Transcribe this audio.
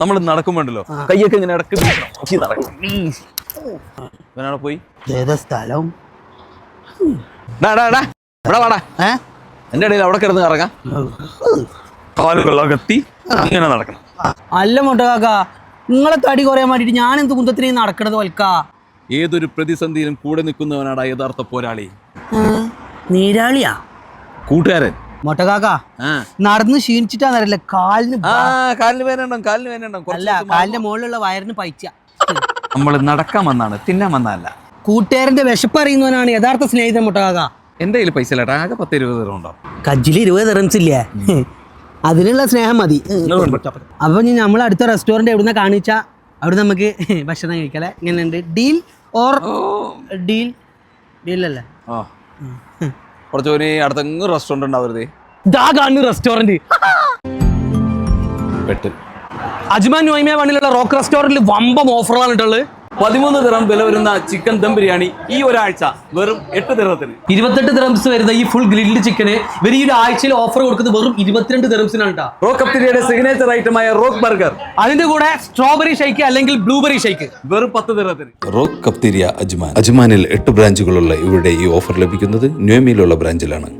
നമ്മൾ നടക്കുമ്പോണ്ടല്ലോ. കയ്യൊക്കെ ഇങ്ങനെ ഇടയ്ക്ക്. ഇവനവിടെ പോയി. സ്ഥലം. ഇവിടെ വാടാ. എന്റെ ഇടയിൽ അവിടെ കിടന്ന് കറങ്ങാം. കത്തി അങ്ങനെ ഇങ്ങനെ നടക്കണം. അല്ല മുട്ട കാക്ക. നിങ്ങളെ തടി കുറയാൻ വേണ്ടിട്ട് ഞാൻ എന്ത് കുന്തത്തിന് നടക്കണത് വൽക്ക? ഏതൊരു പ്രതിസന്ധിയിലും കൂടെ നിൽക്കുന്നവനാടാ യഥാർത്ഥ പോരാളി. നീരാളിയാ? കൂട്ടുകാരൻ. മൊട്ട കാക്ക ആ. നടന്ന് ക്ഷീണിച്ചിട്ടാന്നറിയില്ല കാലിന് കാലിന് വേനണ്ടോ കാലിന് വേനണ്ടോ അല്ല കാലിന്റെ മുകളിലുള്ള വയറിന് പൈച്ച. നമ്മൾ നടക്കാൻ വന്നാണ് തിന്നാൻ വന്നല്ല കൂട്ടുകാരന്റെ വിശപ്പ് അറിയുന്നവനാണ് യഥാർത്ഥ സ്നേഹിതൻ മൊട്ട കാക്ക. എന്റെ കയ്യിൽ പൈസ ആകെ പത്ത് ഇരുപത് തരം ഉണ്ടോ? കജ്ജിൽ ഇരുപത് തെറൻസ് ഇല്ലേ? അതിനുള്ള സ്നേഹം മതി. അപ്പൊ നമ്മൾ അടുത്ത റെസ്റ്റോറന്റ് എവിടുന്ന കാണിച്ചാ? അവിടെ നമുക്ക് ഭക്ഷണം കഴിക്കലേ. ഇങ്ങനെയുണ്ട്. ഡീൽ ഓർ ഡീൽ ഡീലല്ലേ അല്ലേ? ആ കുറച്ച് ഒരു അടുത്തെങ്ങും റെസ്റ്റോറന്റ് ഉണ്ടാവരുതേ. ഇതാ കാണുന്ന റെസ്റ്റോറന്റ് പെട്ട് അജ്മാൻ നോയ്മ വണ്ണിലുള്ള റോക്ക് റെസ്റ്റോറന്റിൽ വമ്പം ഓഫറുകളാണ് ഇട്ടുള്ളത് പതിമൂന്ന് ദിറം വില വരുന്ന ചിക്കൻ ദം ബിരിയാണി ഈ ഒരാഴ്ച വെറും എട്ട് ദിറത്തിന് ഇരുപത്തെട്ട് ദിറംസ് വരുന്ന ഈ ഫുൾ ഗ്രിൽഡ് ചിക്കന് ഇവർ ഈ ആഴ്ചയിൽ ഓഫർ കൊടുക്കുന്നത് വെറും ഇരുപത്തിരണ്ട് ദിറംസിനാണ് റോ റോക്ക് കപ്തിരിയുടെ സിഗ്നേച്ചർ ഐറ്റമായ റോക്ക് ബർഗർ അതിന്റെ കൂടെ സ്ട്രോബെറി ഷേക്ക് അല്ലെങ്കിൽ ബ്ലൂബെറി ഷേക്ക് വെറും പത്ത് ദിറത്തിന് റോക്ക് കപ്തിരിയ അജ്മാൻ. അജ്മാനിൽ എട്ട് ബ്രാഞ്ചുകളുള്ള ഇവരുടെ ഈ ഓഫർ ലഭിക്കുന്നത് ന്യൂമിയിലുള്ള ബ്രാഞ്ചിലാണ്